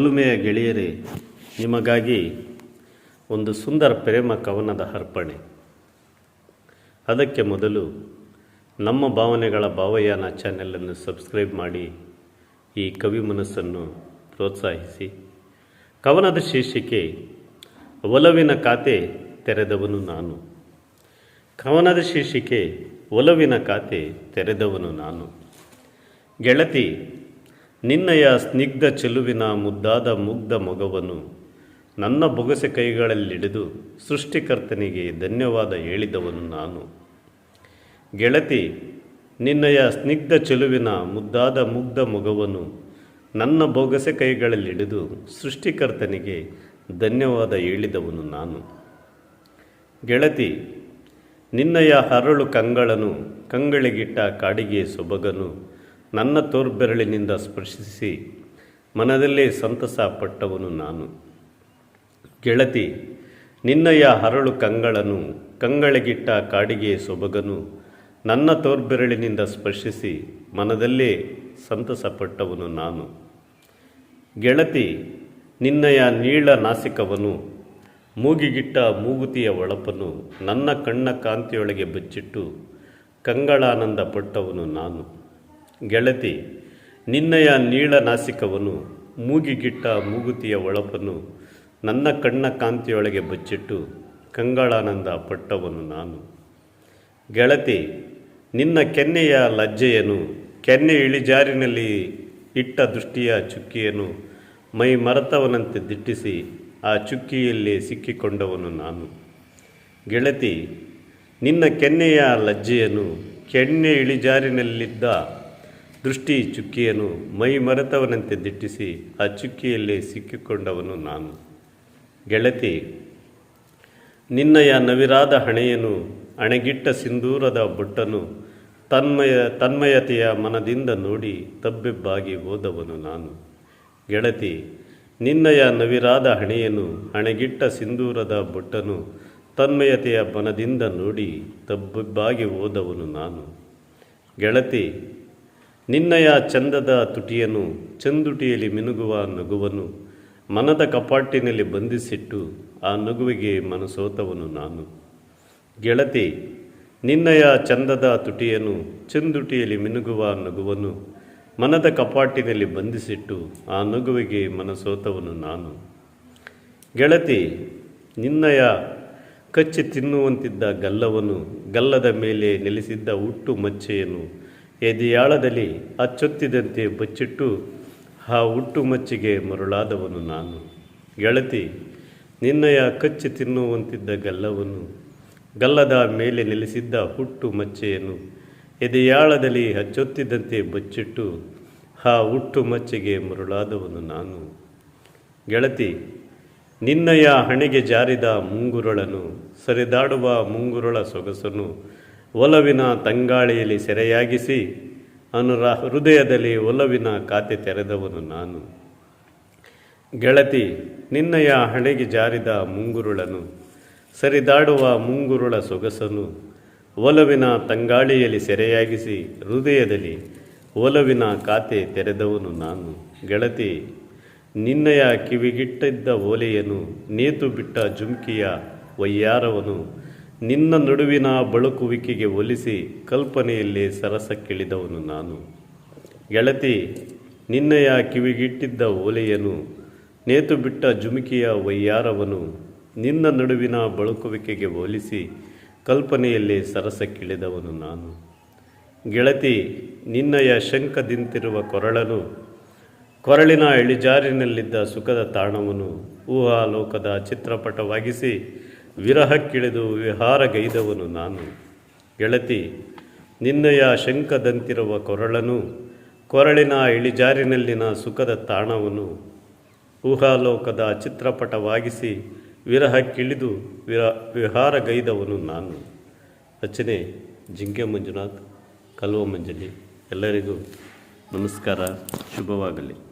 ಹುಲುಮೆಯ ಗೆಳೆಯರೇ, ನಿಮಗಾಗಿ ಒಂದು ಸುಂದರ ಪ್ರೇಮ ಕವನದ ಅರ್ಪಣೆ. ಅದಕ್ಕೆ ಮೊದಲು ನಮ್ಮ ಭಾವನೆಗಳ ಭಾವಯಾನ ಚಾನೆಲನ್ನು ಸಬ್ಸ್ಕ್ರೈಬ್ ಮಾಡಿ, ಈ ಕವಿ ಮನಸ್ಸನ್ನು ಪ್ರೋತ್ಸಾಹಿಸಿ. ಕವನದ ಶೀರ್ಷಿಕೆ, ಒಲವಿನ ಖಾತೆ ತೆರೆದವನು ನಾನು. ಕವನದ ಶೀರ್ಷಿಕೆ, ಒಲವಿನ ಖಾತೆ ತೆರೆದವನು ನಾನು. ಗೆಳತಿ ನಿನ್ನಯ ಸ್ನಿಗ್ಧ ಚೆಲುವಿನ ಮುದ್ದಾದ ಮುಗ್ಧ ಮೊಗವನ್ನು ನನ್ನ ಬೊಗಸೆ ಕೈಗಳಲ್ಲಿಡಿದು ಸೃಷ್ಟಿಕರ್ತನಿಗೆ ಧನ್ಯವಾದ ಹೇಳಿದವನು ನಾನು. ಗೆಳತಿ, ನಿನ್ನಯ ಸ್ನಿಗ್ಧ ಚೆಲುವಿನ ಮುದ್ದಾದ ಮುಗ್ಧ ಮೊಗವನ್ನು ನನ್ನ ಬೊಗಸೆ ಕೈಗಳಲ್ಲಿಡಿದು ಸೃಷ್ಟಿಕರ್ತನಿಗೆ ಧನ್ಯವಾದ ಹೇಳಿದವನು ನಾನು. ಗೆಳತಿ, ನಿನ್ನಯ ಹರಳು ಕಂಗಳನು ಕಂಗಳಿಗಿಟ್ಟ ಕಾಡಿಗೆ ಸೊಬಗನು ನನ್ನ ತೋರ್ಬೆರಳಿನಿಂದ ಸ್ಪರ್ಶಿಸಿ ಮನದಲ್ಲೇ ಸಂತಸ ಪಟ್ಟವನು ನಾನು. ಗೆಳತಿ, ನಿನ್ನಯ ಹರಳು ಕಂಗಳನು, ಕಂಗಳಿಗಿಟ್ಟ ಕಾಡಿಗೆ ಸೊಬಗನು, ನನ್ನ ತೋರ್ಬೆರಳಿನಿಂದ ಸ್ಪರ್ಶಿಸಿ ಮನದಲ್ಲೇ ಸಂತಸಪಟ್ಟವನು ನಾನು. ಗೆಳತಿ, ನಿನ್ನಯ ನೀಳ ನಾಸಿಕವನು, ಮೂಗಿಗಿಟ್ಟ ಮೂಗುತಿಯ ಒಳಪನು, ನನ್ನ ಕಣ್ಣ ಕಾಂತಿಯೊಳಗೆ ಬಚ್ಚಿಟ್ಟು ಕಂಗಳಾನಂದ ಪಟ್ಟವನು ನಾನು. ಗೆಳತಿ, ನಿನ್ನಯ ನೀಳ ನಾಸಿಕವನು ಮೂಗಿಗಿಟ್ಟ ಮೂಗುತಿಯ ಒಳಪನ್ನು ನನ್ನ ಕಣ್ಣ ಕಾಂತಿಯೊಳಗೆ ಬಚ್ಚಿಟ್ಟು ಕಂಗಳಾನಂದ ಪಟ್ಟವನು ನಾನು. ಗೆಳತಿ, ನಿನ್ನ ಕೆನ್ನೆಯ ಲಜ್ಜೆಯನು ಕೆನ್ನೆ ಇಳಿಜಾರಿನಲ್ಲಿ ಇಟ್ಟ ದೃಷ್ಟಿಯ ಚುಕ್ಕಿಯನ್ನು ಮೈ ಮರೆತವನಂತೆ ದಿಟ್ಟಿಸಿ ಆ ಚುಕ್ಕಿಯಲ್ಲಿ ಸಿಕ್ಕಿಕೊಂಡವನು ನಾನು. ಗೆಳತಿ, ನಿನ್ನ ಕೆನ್ನೆಯ ಲಜ್ಜೆಯನ್ನು ಕೆನ್ನೆ ಇಳಿಜಾರಿನಲ್ಲಿದ್ದ ದೃಷ್ಟಿ ಚುಕ್ಕಿಯನ್ನು ಮೈ ಮರೆತವನಂತೆ ದಿಟ್ಟಿಸಿ ಆ ಚುಕ್ಕಿಯಲ್ಲೇ ಸಿಕ್ಕಿಕೊಂಡವನು ನಾನು. ಗೆಳತಿ, ನಿನ್ನಯ ನವಿರಾದ ಹಣೆಯನು ಅಣೆಗಿಟ್ಟ ಸಿಂಧೂರದ ಬೊಟ್ಟನು ತನ್ಮಯ, ತನ್ಮಯತೆಯ ಮನದಿಂದ ನೋಡಿ ತಬ್ಬೆಬ್ಬಾಗಿ ಹೋದವನು ನಾನು. ಗೆಳತಿ, ನಿನ್ನಯ ನವಿರಾದ ಹಣೆಯನು ಅಣೆಗಿಟ್ಟ ಸಿಂಧೂರದ ಬೊಟ್ಟನು ತನ್ಮಯತೆಯ ಮನದಿಂದ ನೋಡಿ ತಬ್ಬೆಬ್ಬಾಗಿ ಹೋದವನು ನಾನು. ಗೆಳತಿ ನಿನ್ನಯ ಚಂದದ ತುಟಿಯನು ಚಂದುಟಿಯಲ್ಲಿ ಮಿನುಗುವ ನಗುವನು ಮನದ ಕಪಾಟಿನಲ್ಲಿ ಬಂಧಿಸಿಟ್ಟು ಆ ನಗುವಿಗೆ ಮನಸೋತವನು ನಾನು. ಗೆಳತಿ, ನಿನ್ನಯ ಚಂದದ ತುಟಿಯನು ಚಂದುಟಿಯಲ್ಲಿ ಮಿನುಗುವ ನಗುವನು ಮನದ ಕಪಾಟಿನಲ್ಲಿ ಬಂಧಿಸಿಟ್ಟು ಆ ನಗುವಿಗೆ ಮನಸೋತವನು ನಾನು. ಗೆಳತಿ, ನಿನ್ನಯ ಕಚ್ಚಿ ತಿನ್ನುವಂತಿದ್ದ ಗಲ್ಲವನು ಗಲ್ಲದ ಮೇಲೆ ನೆಲೆಸಿದ್ದ ಹುಟ್ಟು ಮಚ್ಚೆಯನ್ನು ಎದೆಯಾಳದಲ್ಲಿ ಅಚ್ಚೊತ್ತಿದಂತೆ ಬಚ್ಚಿಟ್ಟು ಆ ಹುಟ್ಟು ಮಚ್ಚಿಗೆ ಮರುಳಾದವನು ನಾನು. ಗೆಳತಿ, ನಿನ್ನಯ ಕಚ್ಚಿ ತಿನ್ನುವಂತಿದ್ದ ಗಲ್ಲವನ್ನು, ಗಲ್ಲದ ಮೇಲೆ ನೆಲೆಸಿದ್ದ ಹುಟ್ಟು ಮಚ್ಚೆಯನ್ನು ಎದೆಯಾಳದಲ್ಲಿ ಹಚ್ಚೊತ್ತಿದ್ದಂತೆ ಬಚ್ಚಿಟ್ಟು ಆ ಹುಟ್ಟು ಮಚ್ಚಿಗೆ ಮರುಳಾದವನು ನಾನು. ಗೆಳತಿ, ನಿನ್ನಯ ಹಣೆಗೆ ಜಾರಿದ ಮುಂಗುರುಳನು ಸರಿದಾಡುವ ಮುಂಗುರುಳ ಸೊಗಸನು ಒಲವಿನ ತಂಗಾಳಿಯಲ್ಲಿ ಸೆರೆಯಾಗಿಸಿ, ಅನುರ ಹೃದಯದಲ್ಲಿ ಒಲವಿನ ಖಾತೆ ತೆರೆದವನು ನಾನು. ಗೆಳತಿ, ನಿನ್ನಯ ಹಣೆಗೆ ಜಾರಿದ ಮುಂಗುರುಳನು, ಸರಿದಾಡುವ ಮುಂಗುರುಳ ಸೊಗಸನು, ಒಲವಿನ ತಂಗಾಳಿಯಲ್ಲಿ ಸೆರೆಯಾಗಿಸಿ, ಹೃದಯದಲ್ಲಿ ಒಲವಿನ ಖಾತೆ ತೆರೆದವನು ನಾನು. ಗೆಳತಿ, ನಿನ್ನಯ ಕಿವಿಗಿಟ್ಟಿದ್ದ ಓಲೆಯನು ನೇತು ಬಿಟ್ಟ ಜುಮ್ಕಿಯ ವಯ್ಯಾರವನು ನಿನ್ನ ನಡುವಿನ ಬಳುಕುವಿಕೆಗೆ ಒಲಿಸಿ ಕಲ್ಪನೆಯಲ್ಲಿ ಸರಸಕ್ಕಿಳಿದವನು ನಾನು. ಗೆಳತಿ, ನಿನ್ನಯ ಕಿವಿಗಿಟ್ಟಿದ್ದ ಓಲೆಯನು ನೇತು ಬಿಟ್ಟ ಜುಮುಕಿಯ ವೈಯಾರವನು ನಿನ್ನ ನಡುವಿನ ಬಳುಕುವಿಕೆಗೆ ಹೋಲಿಸಿ ಕಲ್ಪನೆಯಲ್ಲಿ ಸರಸಕ್ಕಿಳಿದವನು ನಾನು. ಗೆಳತಿ, ನಿನ್ನಯ ಶಂಕದಿಂತಿರುವ ಕೊರಳನು, ಕೊರಳಿನ ಇಳಿಜಾರಿನಲ್ಲಿದ್ದ ಸುಖದ ತಾಣವನ್ನು ಊಹಾಲೋಕದ ಚಿತ್ರಪಟವಾಗಿಸಿ ವಿರಹಕ್ಕಿಳಿದು ವಿಹಾರಗೈದವನು ನಾನು. ಗೆಳತಿ, ನಿನ್ನಯ ಶಂಕದಂತಿರುವ ಕೊರಳನು, ಕೊರಳಿನ ಇಳಿಜಾರಿನಲ್ಲಿನ ಸುಖದ ತಾಣವನು. ಊಹಾಲೋಕದ ಚಿತ್ರಪಟವಾಗಿಸಿ ವಿರಹಕ್ಕಿಳಿದು ವಿರ, ವಿಹಾರಗೈದವನು ನಾನು. ರಚನೆ ಜಿಂಕೆ ಮಂಜುನಾಥ್, ಕಲ್ವ ಮಂಜಲಿ, ಎಲ್ಲರಿಗೂ ನಮಸ್ಕಾರ, ಶುಭವಾಗಲಿ.